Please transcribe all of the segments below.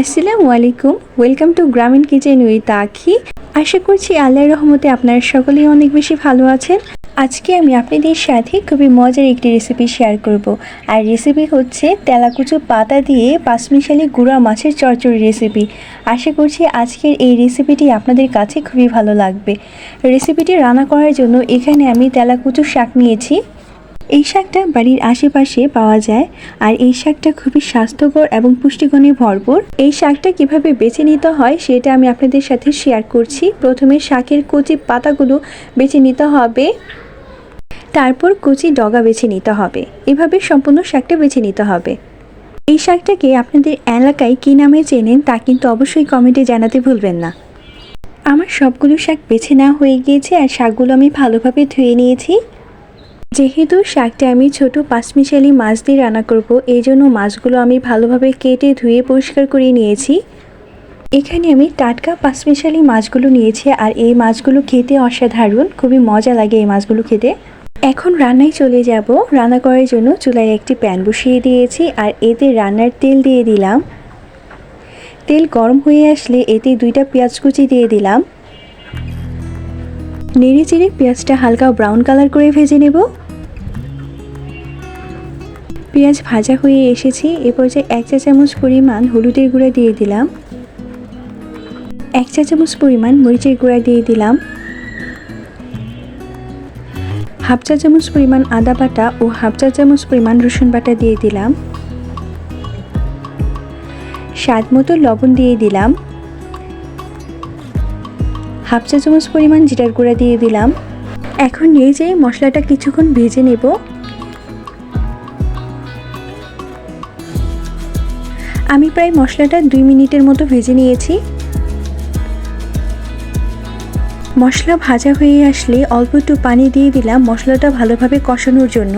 আসসালামু আলাইকুম welcome to Grameen kitchen with Akhi আশা করছি আল্লাহর রহমতে আপনারা সকলেই অনেক বেশি ভালো আছেন। আজকে আমি আপনাদের সাথে খুবই মজার একটি রেসিপি শেয়ার করব। আর রেসিপি হচ্ছে তেলাকুচু পাতা দিয়ে পাঁচমিশালি গুঁড়া মাছের চচ্চড়ি রেসিপি আশা করছি আজকের এই রেসিপিটি আপনাদের কাছে খুবই ভালো লাগবে। রেসিপিটি রান্না করার জন্য এখানে আমি তেলাকুচু শাক নিয়েছি। এই শাকটা বাড়ির আশেপাশে পাওয়া যায়, আর এই শাকটা খুবই স্বাস্থ্যকর এবং পুষ্টিগুণে ভরপুর। এই শাকটা কীভাবে বেছে নিতে হয় সেটা আমি আপনাদের সাথে শেয়ার করছি। প্রথমে শাকের কচি পাতাগুলো বেছে নিতে হবে। তারপর কচি ডগা বেছে নিতে হবে। এভাবে সম্পূর্ণ শাকটা বেছে নিতে হবে। এই শাকটাকে আপনাদের এলাকায় কী নামে চেনেন তা কিন্তু অবশ্যই কমেন্টে জানাতে ভুলবেন না। আমার সবগুলো শাক বেছে নেওয়া হয়ে গিয়েছে আর শাকগুলো আমি ভালোভাবে ধুয়ে নিয়েছি। যেহেতু শাকটা আমি ছোট পাঁচমিশালি মাছ দিয়ে রান্না করব, এই জন্য মাছগুলো আমি ভালোভাবে কেটে ধুয়ে পরিষ্কার করে নিয়েছি। এখানে আমি টাটকা পাঁচমিশালি মাছগুলো নিয়েছি আর এই মাছগুলো খেতে অসাধারণ, খুবই মজা লাগে এই মাছগুলো খেতে। এখন রান্নায় চলে যাব। রান্না করার জন্য চুলায় একটি প্যান বসিয়ে দিয়েছি আর এতে রান্নার তেল দিয়ে দিলাম। তেল গরম হয়ে আসলে এতে দুইটা পেঁয়াজ কুচি দিয়ে দিলাম। নেড়ে চেড়ে পেঁয়াজটা হালকা ব্রাউন কালার করে ভেজে নেব। পেঁয়াজ ভাজা হয়ে এসেছে এ পর্যায়ে এক চা চামচ পরিমাণ হলুদের গুঁড়া দিয়ে দিলাম। এক চা চামচ পরিমাণ মরিচের গুঁড়া দিয়ে দিলাম। হাফ চা চামচ পরিমাণ আদা বাটা ও হাফ চা চামচ পরিমাণ রসুন বাটা দিয়ে দিলাম। স্বাদ মতো লবণ দিয়ে দিলাম। হাফ চা চামচ পরিমাণ জিরার গুঁড়া দিয়ে দিলাম। এখন নিয়ে যেয়ে মশলাটা কিছুক্ষণ ভেজে নেব। আমি প্রায় মশলাটা দুই মিনিটের মতো ভেজে নিয়েছি। মশলা ভাজা হয়ে আসলে অল্প একটু পানি দিয়ে দিলাম মশলাটা ভালোভাবে কষানোর জন্য।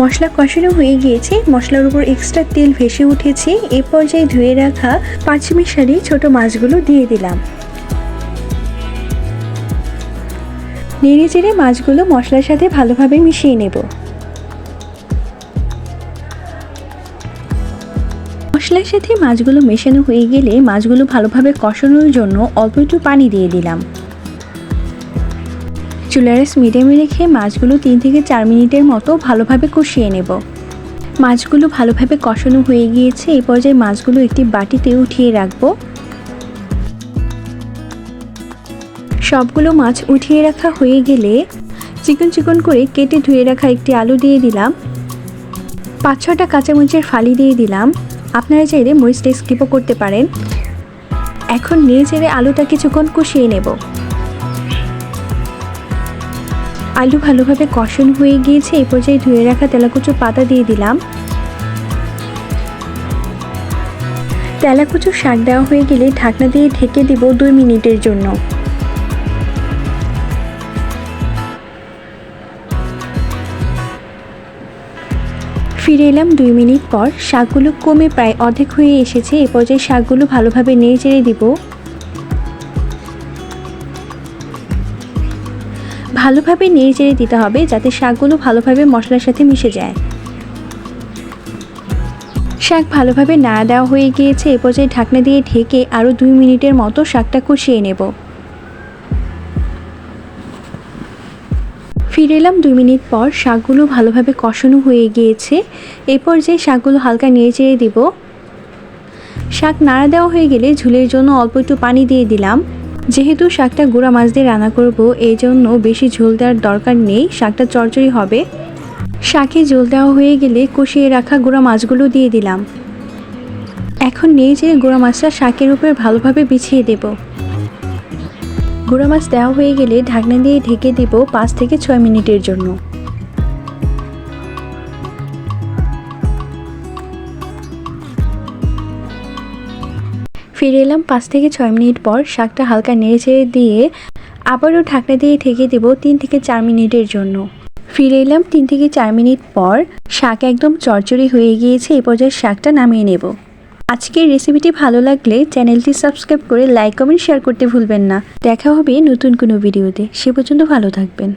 মশলা কষানো হয়ে গিয়েছে, মশলার উপর এক্সট্রা তেল ভেসে উঠেছে, এ পর্যায়ে ধুয়ে রাখা পাঁচমিশালি ছোট মাছগুলো দিয়ে দিলাম। নেড়ে চেড়ে মাছগুলো মশলার সাথে ভালোভাবে মিশিয়ে নেব। মশলার সাথে মাছগুলো মেশানো হয়ে গেলে মাছগুলো ভালোভাবে কষানোর জন্য অল্প একটু পানি দিয়ে দিলাম। চুলারাস মিডিয়ামে রেখে মাছগুলো তিন থেকে চার মিনিটের মতো ভালোভাবে কষিয়ে নেব। মাছগুলো ভালোভাবে কষানো হয়ে গিয়েছে এই পর্যায়ে মাছগুলো একটি বাটিতে উঠিয়ে রাখব। সবগুলো মাছ উঠিয়ে রাখা হয়ে গেলে চিকন চিকন করে কেটে ধুয়ে রাখা একটি আলু দিয়ে দিলাম। পাঁচ ছটা কাঁচামরিচের ফালি দিয়ে দিলাম। আপনারা চাইলে মরিচটা স্কিপও করতে পারেন। এখন নিয়ে চেড়ে আলুটা কিছুক্ষণ কষিয়ে নেব। আলু ভালোভাবে কষণ হয়ে গিয়েছে, এই পর্যায়ে ধুয়ে রাখা তেলাকুচু পাতা দিয়ে দিলাম। তেলাকুচু শাক দেওয়া হয়ে গেলে ঢাকনা দিয়ে ঢেকে দিব দুই মিনিটের জন্য। ফিরে এলাম দুই মিনিট পর। শাকগুলো কমে প্রায় অর্ধেক হয়ে এসেছে। এ পর্যায়ে শাকগুলো ভালোভাবে নেড়ে চেড়ে দিব। ভালোভাবে নেড়ে চেড়ে দিতে হবে যাতে শাকগুলো ভালোভাবে মশলার সাথে মিশে যায়। শাক ভালোভাবে নাড়া দেওয়া হয়ে গিয়েছে। এ পর্যায়ে ঢাকনা দিয়ে ঢেকে আরও দুই মিনিটের মতো শাকটা কষিয়ে নেব। ফিরে এলাম দুই মিনিট পর। শাকগুলো ভালোভাবে কষানো হয়ে গিয়েছে। এ পর্যায়ে শাকগুলো হালকা নেড়ে চেড়ে দিব, শাক নাড়া দেওয়া হয়ে গেলে ঝুলের জন্য অল্প একটু পানি দিয়ে দিলাম। যেহেতু শাকটা গুঁড়া মাছ দিয়ে রান্না করব, এই জন্য বেশি ঝোল দেওয়ার দরকার নেই। শাকটা চরচরি হবে। শাকে ঝোল দেওয়া হয়ে গেলে কষিয়ে রাখা গুঁড়া মাছগুলো দিয়ে দিলাম। এখন নিয়ে যে গুঁড়া মাছটা শাকের উপর ভালোভাবে বিছিয়ে দেবো। গুঁড়া মাছ দেওয়া হয়ে গেলে ঢাকনা দিয়ে ঢেকে দেব পাঁচ থেকে ছয় মিনিটের জন্য। ফিরে এলাম পাঁচ থেকে ছয় মিনিট পর শাকটা হালকা নেড়ে দিয়ে আবারও ঢাকনা দিয়ে ঢেকে দেব তিন থেকে চার মিনিটের জন্য। ফিরে এলাম তিন থেকে চার মিনিট পর শাক একদম চরচড়ি হয়ে গিয়েছে এই পর্যায়ে শাকটা নামিয়ে নেব। আজকের রেসিপিটি ভালো লাগলে চ্যানেলটি সাবস্ক্রাইব করে লাইক কমেন্ট শেয়ার করতে ভুলবেন না। দেখা হবে নতুন কোনো ভিডিওতে সে পর্যন্ত ভালো থাকবেন।